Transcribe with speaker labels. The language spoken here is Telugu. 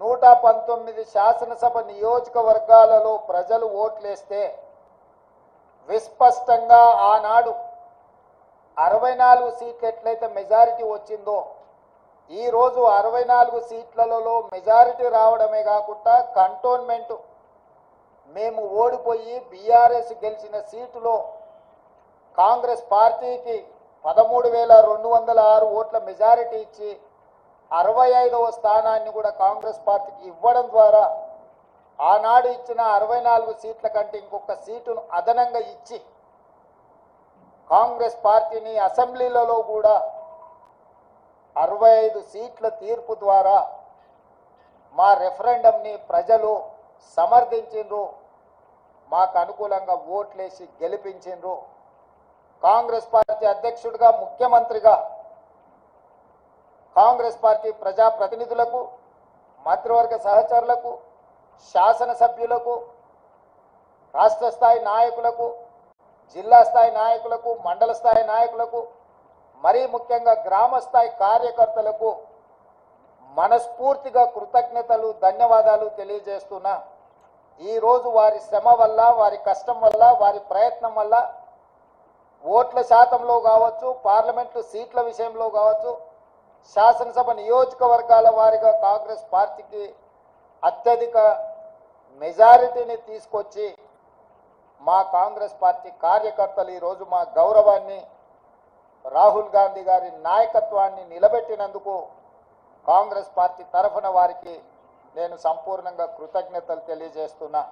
Speaker 1: నూట పంతొమ్మిది శాసనసభ నియోజకవర్గాలలో ప్రజలు ఓట్లేస్తే విస్పష్టంగా ఆనాడు అరవై నాలుగు సీట్లు ఎట్లయితే మెజారిటీ వచ్చిందో ఈరోజు అరవై నాలుగు సీట్లలో మెజారిటీ రావడమే కాకుండా కంటోన్మెంట్. మేము ఓడిపోయి బీఆర్ఎస్ గెలిచిన సీటులో కాంగ్రెస్ పార్టీకి పదమూడు వేల రెండు వందల ఆరు ఓట్ల మెజారిటీ ఇచ్చి అరవై ఐదవ స్థానాన్ని కూడా కాంగ్రెస్ పార్టీకి ఇవ్వడం ద్వారా ఆనాడు ఇచ్చిన అరవై నాలుగు సీట్ల కంటే ఇంకొక సీటును అదనంగా ఇచ్చి కాంగ్రెస్ పార్టీని అసెంబ్లీలలో కూడా అరవై ఐదు సీట్ల తీర్పు ద్వారా మా రెఫరెండంని ప్రజలు సమర్థించిండ్రు. మాకు అనుకూలంగా ఓట్లేసి గెలిపించిండ్రు. కాంగ్రెస్ పార్టీ అధ్యక్షుడిగా ముఖ్యమంత్రిగా కాంగ్రెస్ పార్టీ ప్రజాప్రతినిధులకు మంత్రివర్గ సహచరులకు శాసనసభ్యులకు రాష్ట్ర స్థాయి నాయకులకు జిల్లా స్థాయి నాయకులకు మండల స్థాయి నాయకులకు మరీ ముఖ్యంగా గ్రామ స్థాయి కార్యకర్తలకు మనస్ఫూర్తిగా కృతజ్ఞతలు ధన్యవాదాలు తెలియజేస్తున్నా. ఈరోజు వారి శ్రమ వల్ల వారి కష్టం వల్ల వారి ప్రయత్నం వల్ల ఓట్ల శాతంలో కావచ్చు పార్లమెంటు సీట్ల విషయంలో కావచ్చు శాసనసభ నియోజకవర్గాల వారిగా కాంగ్రెస్ పార్టీకి అత్యధిక మెజారిటీని తీసుకొచ్చి మా కాంగ్రెస్ పార్టీ కార్యకర్తలు ఈరోజు మా గౌరవాన్ని రాహుల్ గాంధీ గారి నాయకత్వాన్ని నిలబెట్టినందుకు కాంగ్రెస్ పార్టీ తరఫున వారికి నేను సంపూర్ణంగా కృతజ్ఞతలు తెలియజేస్తున్నా.